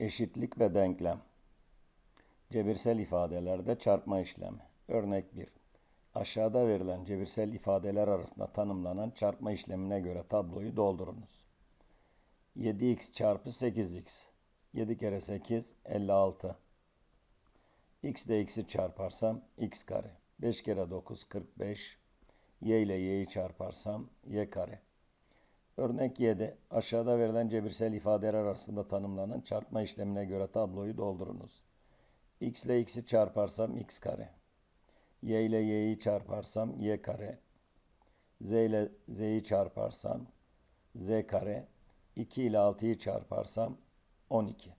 Eşitlik ve denklem. Cebirsel ifadelerde çarpma işlemi. Örnek 1. Aşağıda verilen cebirsel ifadeler arasında tanımlanan çarpma işlemine göre tabloyu doldurunuz. 7x çarpı 8x. 7 kere 8 56. x ile x'i çarparsam x kare. 5 kere 9 45. y ile y'yi çarparsam y kare. Örnek 7. Aşağıda verilen cebirsel ifadeler arasında tanımlanan çarpma işlemine göre tabloyu doldurunuz. x ile x'i çarparsam x kare. y ile y'yi çarparsam y kare. z ile z'yi çarparsam z kare. 2 ile 6'yı çarparsam 12.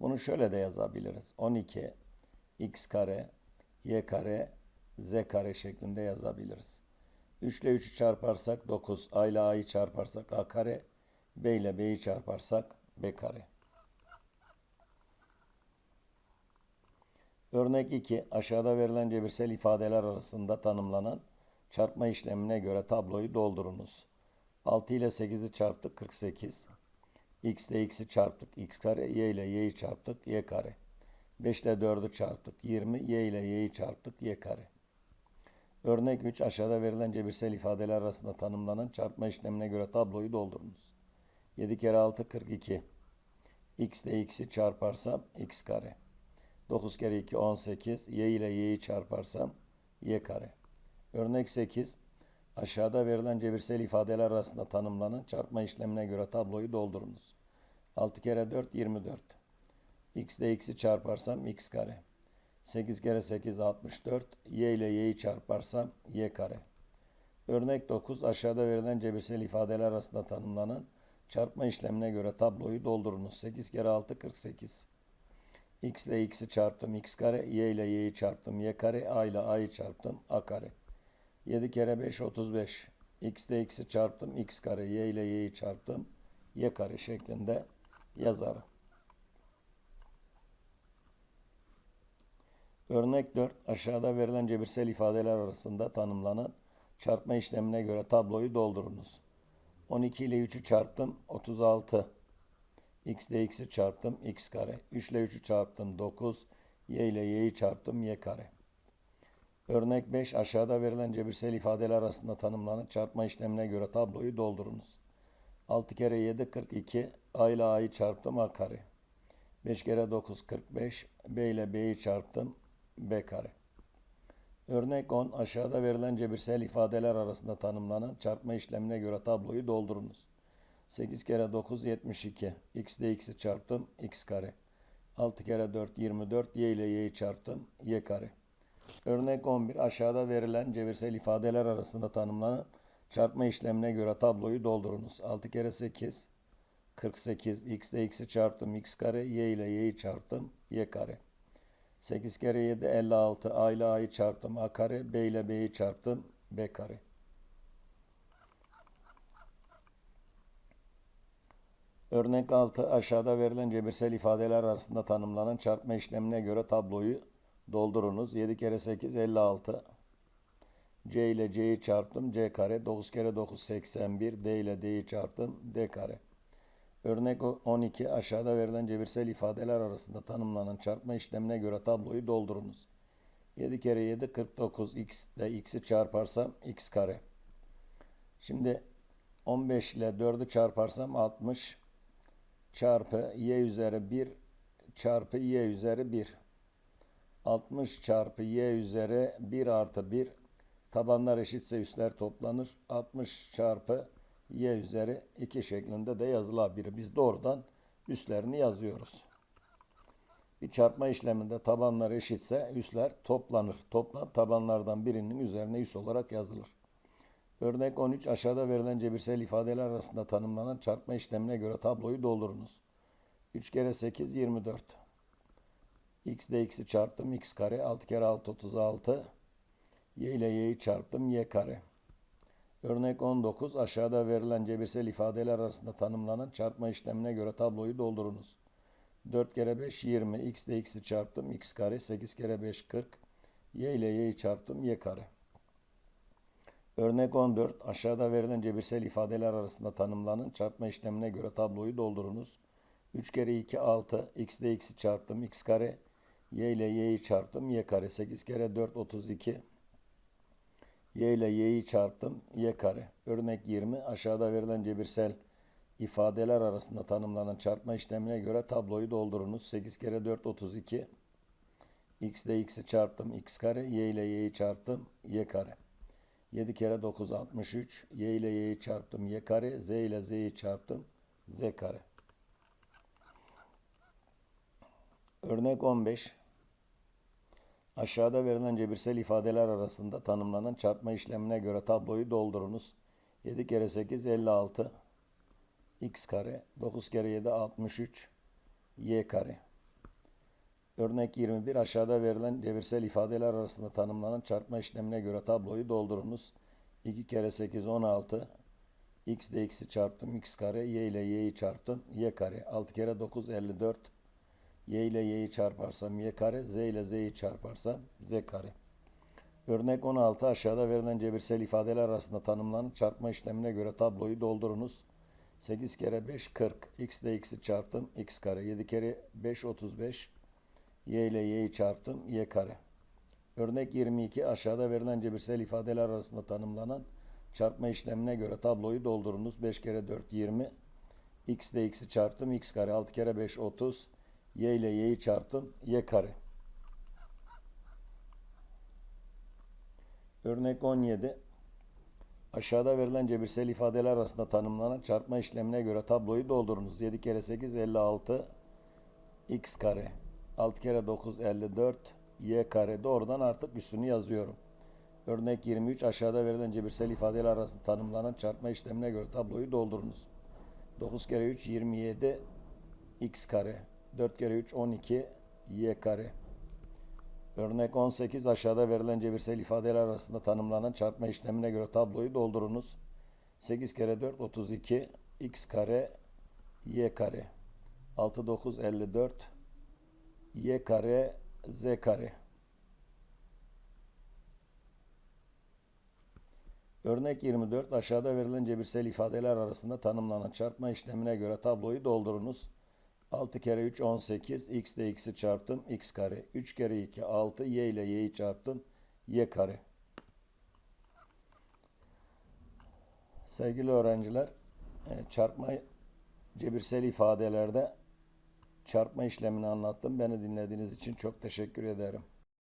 Bunu şöyle de yazabiliriz. 12 x kare y kare z kare şeklinde yazabiliriz. 3 ile 3'ü çarparsak 9. A ile A'yı çarparsak A kare. B ile B'yi çarparsak B kare. Örnek 2. Aşağıda verilen cebirsel ifadeler arasında tanımlanan çarpma işlemine göre tabloyu doldurunuz. 6 ile 8'i çarptık 48. X ile x'i çarptık x kare. Y ile y'yi çarptık y kare. 5 ile 4'ü çarptık 20. Y ile y'yi çarptık y kare. Örnek 3 aşağıda verilen cebirsel ifadeler arasında tanımlanan çarpma işlemine göre tabloyu doldurunuz. 7 kere 6 42. X ile x'i çarparsam x kare. 9 kere 2 18. Y ile y'yi çarparsam y kare. Örnek 8 aşağıda verilen cebirsel ifadeler arasında tanımlanan çarpma işlemine göre tabloyu doldurunuz. 6 kere 4 24. X ile x'i çarparsam x kare. 8 kere 8 64. Y ile y'yi çarparsam y kare. Örnek 9 aşağıda verilen cebirsel ifadeler arasında tanımlanan çarpma işlemine göre tabloyu doldurunuz. 8 kere 6 48. X ile x'i çarptım x kare. Y ile y'yi çarptım y kare. A ile a'yı çarptım a kare. 7 kere 5 35. X ile x'i çarptım x kare. Y ile y'yi çarptım y kare şeklinde yazarım. Örnek 4. Aşağıda verilen cebirsel ifadeler arasında tanımlanan çarpma işlemine göre tabloyu doldurunuz. 12 ile 3'ü çarptım 36. X ile x'i çarptım x kare. 3 ile 3'ü çarptım 9. Y ile y'yi çarptım y kare. Örnek 5. Aşağıda verilen cebirsel ifadeler arasında tanımlanan çarpma işlemine göre tabloyu doldurunuz. 6 kere 7 42. A ile a'yı çarptım a kare. 5 kere 9 45. B ile b'yi çarptım b kare. Örnek 10. Aşağıda verilen cebirsel ifadeler arasında tanımlanan çarpma işlemine göre tabloyu doldurunuz. 8 kere 9 72. X ile x'i çarptım x kare. 6 kere 4 24. Y ile y'yi çarptım y kare. Örnek 11. Aşağıda verilen cebirsel ifadeler arasında tanımlanan çarpma işlemine göre tabloyu doldurunuz. 6 kere 8 48. X ile x'i çarptım x kare. Y ile y'yi çarptım y kare. 8 kere 7 56. A ile a'yı çarptım a kare. B ile b'yi çarptım b kare. Örnek 6 aşağıda verilen cebirsel ifadeler arasında tanımlanan çarpma işlemine göre tabloyu doldurunuz. 7 kere 8 56. C ile C'yi çarptım C kare. 9 kere 9 81. D ile D'yi çarptım D kare. Örnek 12 aşağıda verilen cebirsel ifadeler arasında tanımlanan çarpma işlemine göre tabloyu doldurunuz. 7 kere 7 49 x ile x'i çarparsam x kare. Şimdi 15 ile 4'ü çarparsam 60 çarpı y üzeri 1 çarpı y üzeri 1. 60 çarpı y üzeri 1 artı 1 tabanlar eşitse üstler toplanır. 60 çarpı y üzeri 2 şeklinde de yazılabilir. Biz doğrudan üstlerini yazıyoruz. Bir çarpma işleminde tabanlar eşitse üstler toplanır. Toplam tabanlardan birinin üzerine üst olarak yazılır. Örnek 13 aşağıda verilen cebirsel ifadeler arasında tanımlanan çarpma işlemine göre tabloyu doldurunuz. 3 kere 8 24. X ile x'i çarptım x kare. 6 kere 6 36. Y ile y'yi çarptım y kare. Örnek 19 aşağıda verilen cebirsel ifadeler arasında tanımlanan çarpma işlemine göre tabloyu doldurunuz. 4 kere 5 20. X ile x'i çarptım x kare. 8 kere 5 40. Y ile y'yi çarptım y kare. Örnek 14. Aşağıda verilen cebirsel ifadeler arasında tanımlanan çarpma işlemine göre tabloyu doldurunuz. 3 kere 2 6. X ile x'i çarptım. X kare. Y ile y'yi çarptım. Y kare. 8 kere 4 32. Y ile y'yi çarptım. Y kare. Örnek 20. Aşağıda verilen cebirsel ifadeler arasında tanımlanan çarpma işlemine göre tabloyu doldurunuz. 8 kere 4 32. X ile x'i çarptım. X kare. Y ile y'yi çarptım. Y kare. 7 kere 9 63. Y ile y'yi çarptım. Y kare. Z ile z'yi çarptım. Z kare. Örnek 15. Aşağıda verilen cebirsel ifadeler arasında tanımlanan çarpma işlemine göre tabloyu doldurunuz. 7 kere 8 56. X kare. 9 kere 7 63. Y kare. Örnek 21. Aşağıda verilen cebirsel ifadeler arasında tanımlanan çarpma işlemine göre tabloyu doldurunuz. 2 kere 8 16. X ile x'i çarptım. X kare. Y ile y'yi çarptım. Y kare. 6 kere 9 54. Y ile y'yi çarparsam y kare. Z ile z'yi çarparsam z kare. Örnek 16. Aşağıda verilen cebirsel ifadeler arasında tanımlanan çarpma işlemine göre tabloyu doldurunuz. 8 kere 5 40. X ile x'i çarptım. X kare. 7 kere 5 35. Y ile y'yi çarptım. Y kare. Örnek 22. Aşağıda verilen cebirsel ifadeler arasında tanımlanan çarpma işlemine göre tabloyu doldurunuz. 5 kere 4 20. X ile x'i çarptım. X kare. 6 kere 5 30. Y ile y'yi çarptım. Y kare. Örnek 17. Aşağıda verilen cebirsel ifadeler arasında tanımlanan çarpma işlemine göre tabloyu doldurunuz. 7 kere 8 56 x kare. 6 kere 9 54 y kare. Doğrudan artık üstünü yazıyorum. Örnek 23. Aşağıda verilen cebirsel ifadeler arasında tanımlanan çarpma işlemine göre tabloyu doldurunuz. 9 kere 3 27 x kare. 4 kere 3 12 y kare. Örnek 18 aşağıda verilen cebirsel ifadeler arasında tanımlanan çarpma işlemine göre tabloyu doldurunuz. 8 kere 4 32 x kare y kare. 6 9 54 y kare z kare. Örnek 24 aşağıda verilen cebirsel ifadeler arasında tanımlanan çarpma işlemine göre tabloyu doldurunuz. 6 kere 3 18 x ile x'i çarptım. X kare. 3 kere 2 6 y ile y'yi çarptım. Y kare. Sevgili öğrenciler e, çarpma cebirsel ifadelerde çarpma işlemini anlattım. Beni dinlediğiniz için çok teşekkür ederim